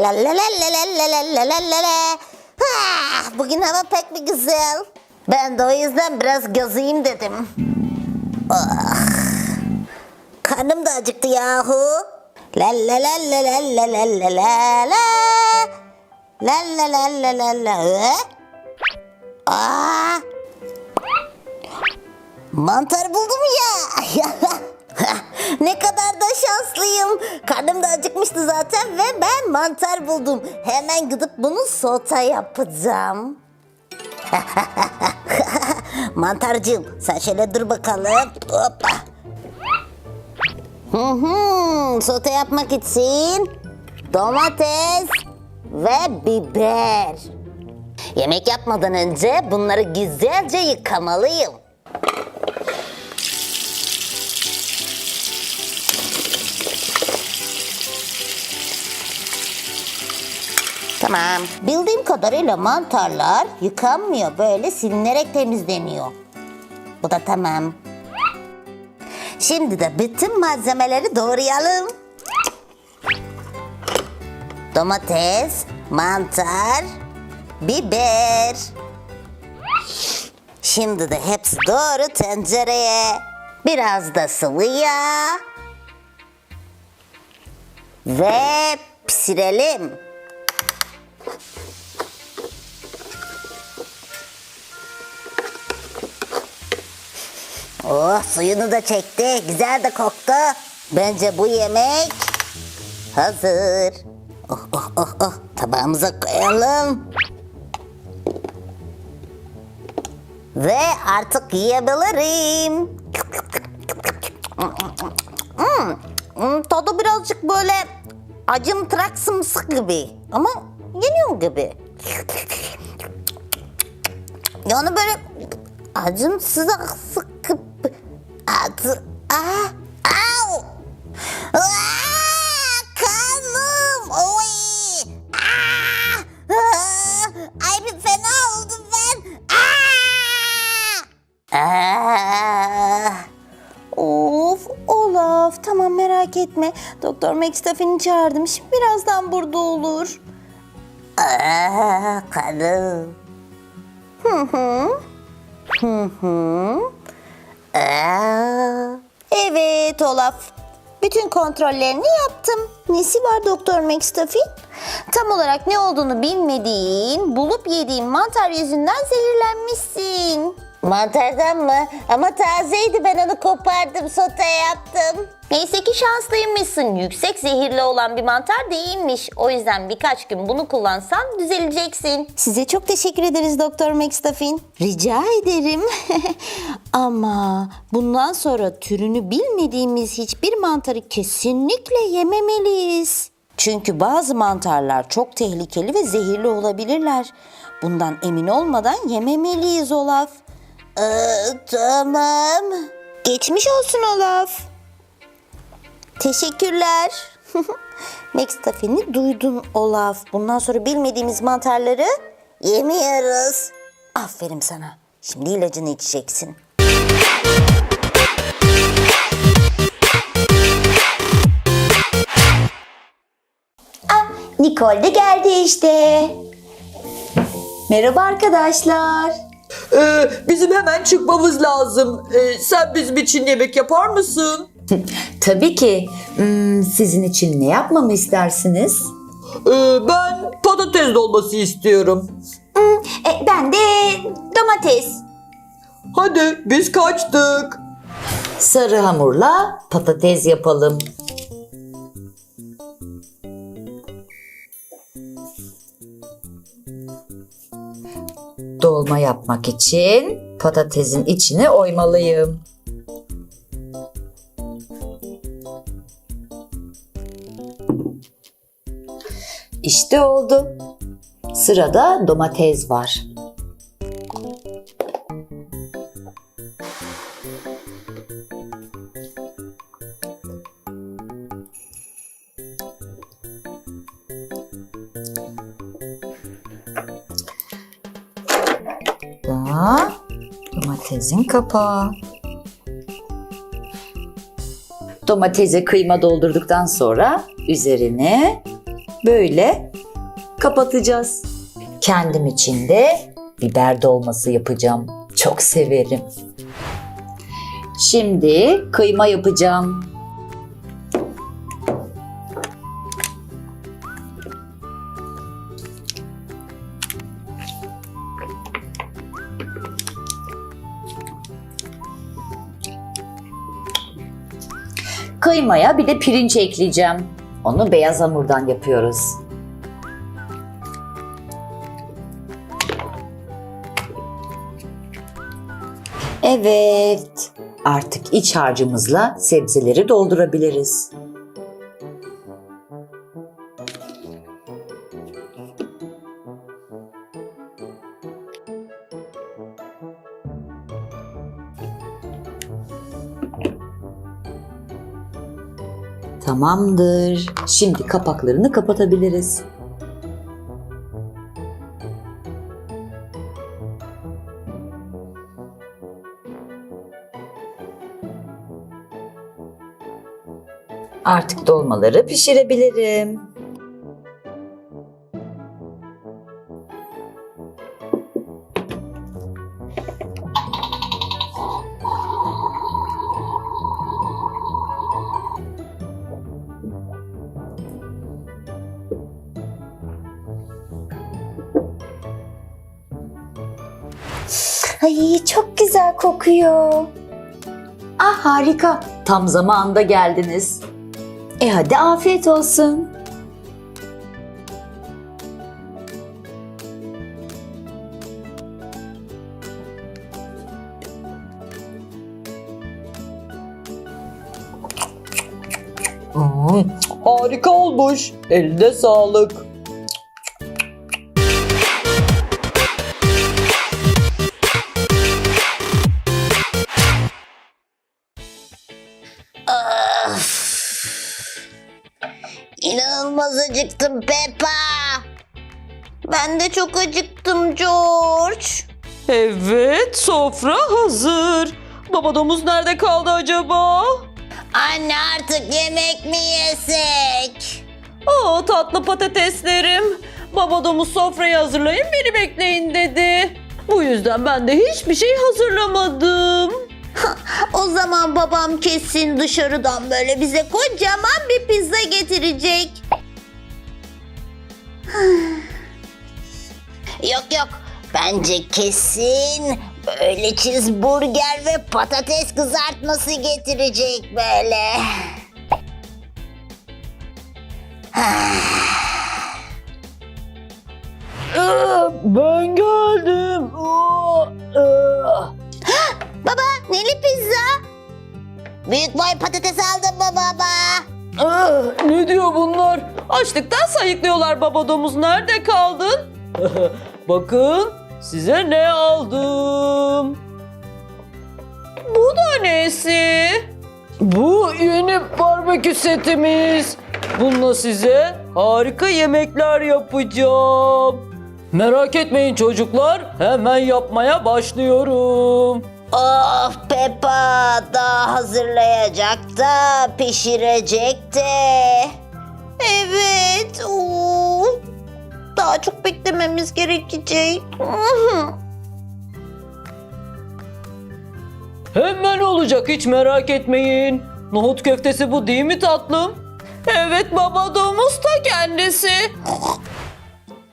La la. Ah, Bugün hava pek güzel. Ben de o biraz gezeyim dedim. Ah. Karnım da acıktı yahu. La la la. Ee? Mantar buldum ya. ne kadar da şanslıyım. Karnım da acıkmıştı zaten ve ben mantar buldum. Hemen gidip bunu sote yapacağım. Mantarcığım sen şöyle dur bakalım. Hoppa. Hı hı, sote yapmak için domates ve biber. Yemek yapmadan önce bunları güzelce yıkamalıyım. Tamam. Bildiğim kadarıyla mantarlar yıkanmıyor. Böyle silinerek temizleniyor. Bu da tamam. Şimdi de bütün malzemeleri doğrayalım. Domates, mantar, biber. Şimdi de hepsi doğru tencereye. Biraz da sıvı yağ. Ve pişirelim. Oh suyunu da çekti. Güzel de koktu. Bence bu yemek hazır. Oh oh oh oh. Tabağımıza koyalım. Ve artık yiyebilirim. Hmm, tadı birazcık böyle acımtıraksımsı gibi. Ama yeniyor gibi. Yani böyle acımsız sıkıp adı ah au Aa, kanım oy ah, ah, ay bir fena oldum ben ah, ah. Of Olaf tamam merak etme. Doktor McStuffy'ni çağırdım. Şimdi birazdan burada olur. Ah, kanım. Hı hı. Hı hı. Ah. Evet Olaf. Bütün kontrollerini yaptım. Nesi var Doktor McStuffy? Tam olarak ne olduğunu bilmediğin, bulup yediğin mantar yüzünden zehirlenmişsin. Mantardan mı? Ama tazeydi ben onu kopardım sote yaptım. Neyse ki şanslıymışsın. Yüksek zehirli olan bir mantar değilmiş. O yüzden birkaç gün bunu kullansan düzeleceksin. Size çok teşekkür ederiz Doktor McStuffin. Rica ederim. Ama bundan sonra türünü bilmediğimiz hiçbir mantarı kesinlikle yememeliyiz. Çünkü bazı mantarlar çok tehlikeli ve zehirli olabilirler. Bundan emin olmadan yememeliyiz Olaf. Ee, tamam. Geçmiş olsun Olaf. Teşekkürler. McStuffy'ni duydun Olaf. Bundan sonra bilmediğimiz mantarları Yemiyoruz. aferin sana. Şimdi ilacını içeceksin. Ah, Nicole de geldi işte. Merhaba arkadaşlar. Ee, bizim hemen çıkmamız lazım. Ee, sen bizim için yemek yapar mısın? Tabii ki. Hmm, sizin için ne yapmamı istersiniz? Ee, ben patates dolması istiyorum. E, ben de domates. Hadi biz kaçtık. Sarı hamurla patates yapalım. Dolma yapmak için patatesin içine oymalıyım. İşte oldu. Sırada domates var. Domatesin kapağı. Domatese kıyma doldurduktan sonra üzerine böyle kapatacağız. Kendim için de biber dolması yapacağım. Çok severim. Şimdi kıyma yapacağım. Kıymaya bir de pirinç ekleyeceğim. Onu beyaz hamurdan yapıyoruz. Evet. Artık iç harcımızla sebzeleri doldurabiliriz. Tamamdır. Şimdi kapaklarını kapatabiliriz. Artık dolmaları pişirebilirim. Ay çok güzel kokuyor. Ah harika. Tam zamanında geldiniz. E hadi afiyet olsun. Hmm, harika olmuş. Eline sağlık. İnanılmaz acıktım Peppa. Ben de çok acıktım George. Evet sofra hazır. Baba domuz nerede kaldı acaba? Anne artık yemek mi yesek? Oo tatlı patateslerim. Baba domuz sofrayı hazırlayın beni bekleyin dedi. Bu yüzden ben de hiçbir şey hazırlamadım. O zaman babam kesin dışarıdan böyle bize kocaman bir pizza getirecek. yok yok. Bence kesin böyle cheeseburger ve patates kızartması getirecek böyle. Büyük boy patates aldım mı baba? Ah, ne diyor bunlar? Açlıktan sayıklıyorlar baba domuz. Nerede kaldın? Bakın size ne aldım. Bu da nesi? Bu yeni barbekü setimiz. Bununla size harika yemekler yapacağım. Merak etmeyin çocuklar. Hemen yapmaya başlıyorum. Of Peppa daha hazırlayacak da pişirecek de. Evet. oo. Daha çok beklememiz gerekecek. Hemen olacak hiç merak etmeyin. Nohut köftesi bu değil mi tatlım? Evet baba domuz da kendisi.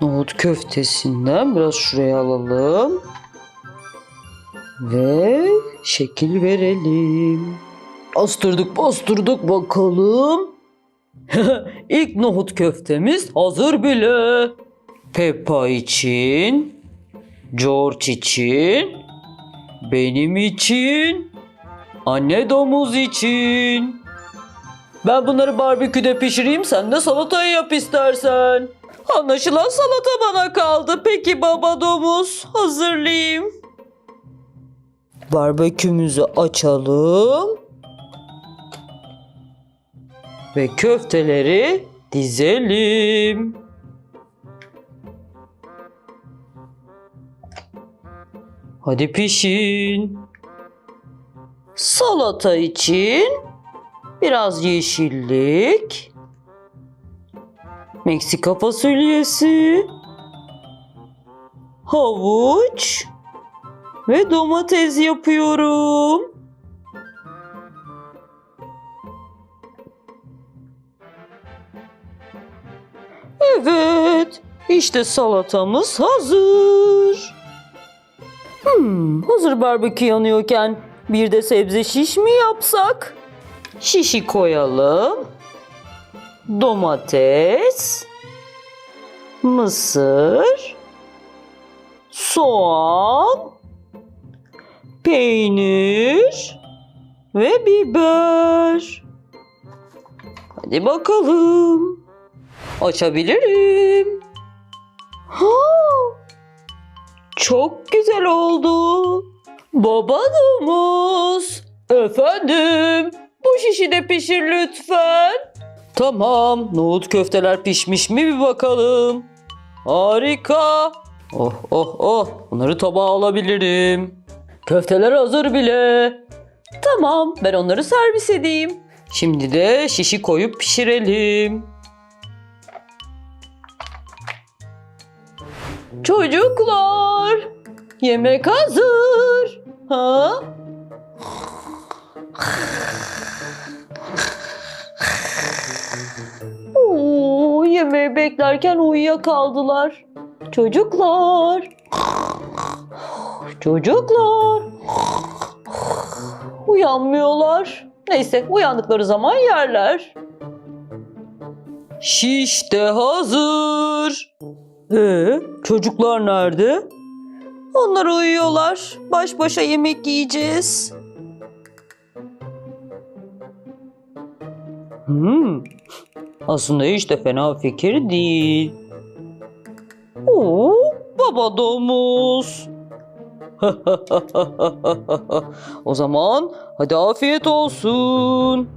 Nohut köftesinden biraz şuraya alalım. Ve şekil verelim. Bastırdık bastırdık bakalım. İlk nohut köftemiz hazır bile. Peppa için, George için, benim için, anne domuz için. Ben bunları barbeküde pişireyim sen de salatayı yap istersen. Anlaşılan salata bana kaldı. Peki baba domuz hazırlayayım. Barbekümüzü açalım. Ve köfteleri dizelim. Hadi pişin. Salata için biraz yeşillik. Meksika fasulyesi, havuç ve domates yapıyorum. Evet, işte salatamız hazır. Hmm, hazır barbekü yanıyorken bir de sebze şiş mi yapsak? Şişi koyalım. Domates, mısır, soğan, peynir ve biber. Hadi bakalım. Açabilirim. Ha! Çok güzel oldu. Baba domuz. Efendim. Bu şişi de pişir lütfen. Tamam. Nohut köfteler pişmiş mi bir bakalım. Harika. Oh oh oh. Bunları tabağa alabilirim. Köfteler hazır bile. Tamam. Ben onları servis edeyim. Şimdi de şişi koyup pişirelim. Çocuklar, yemek hazır. Ha? Oo, yemeği beklerken uyuyakaldılar. Çocuklar. Çocuklar. Uyanmıyorlar. Neyse uyandıkları zaman yerler. Şiş de hazır. Ee, çocuklar nerede? Onlar uyuyorlar. Baş başa yemek yiyeceğiz. Hmm. Aslında hiç de fena fikir değil. Oo, baba domuz. o zaman hadi afiyet olsun.